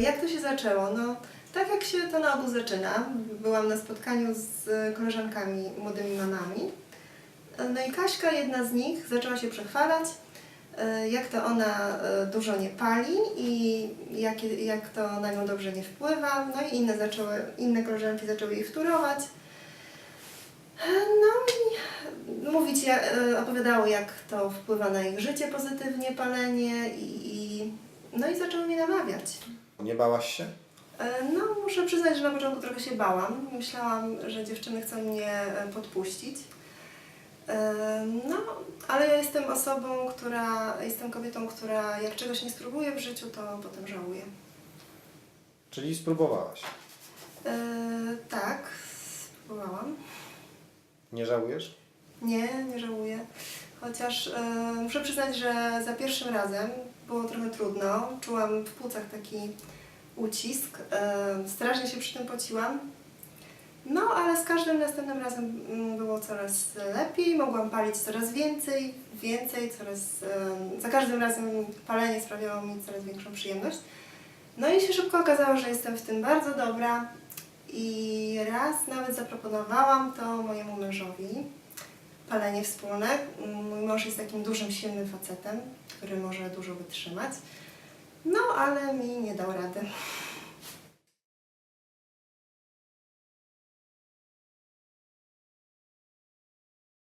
Jak to się zaczęło? No, tak jak się to na ogół zaczyna. Byłam na spotkaniu z koleżankami, młodymi mamami. No i Kaśka, jedna z nich, zaczęła się przechwalać, e, jak to ona e, dużo nie pali i jak, jak to na nią dobrze nie wpływa. No i inne, zaczęły, inne koleżanki zaczęły jej wtórować. E, No i mówić, e, opowiadały, jak to wpływa na ich życie pozytywnie, palenie i, i no i zaczęły mnie namawiać. Nie bałaś się? E, No, muszę przyznać, że na początku trochę się bałam. Myślałam, że dziewczyny chcą mnie e, podpuścić. E, No, ale ja jestem osobą, która, jestem kobietą, która jak czegoś nie spróbuje w życiu, to potem żałuje. Czyli spróbowałaś. Tak, spróbowałam. Nie żałujesz? Nie, nie żałuję. Chociaż e, muszę przyznać, że za pierwszym razem było trochę trudno. Czułam w płucach taki ucisk. E, strasznie się przy tym pociłam. No, ale z każdym następnym razem mm, było coraz lepiej. Mogłam palić coraz więcej, więcej, coraz. E, za każdym razem palenie sprawiało mi coraz większą przyjemność. No i się szybko okazało, że jestem w tym bardzo dobra. I raz nawet zaproponowałam to mojemu mężowi palenie wspólne. Mój mąż jest takim dużym, silnym facetem, który może dużo wytrzymać. No, ale mi nie dał rady.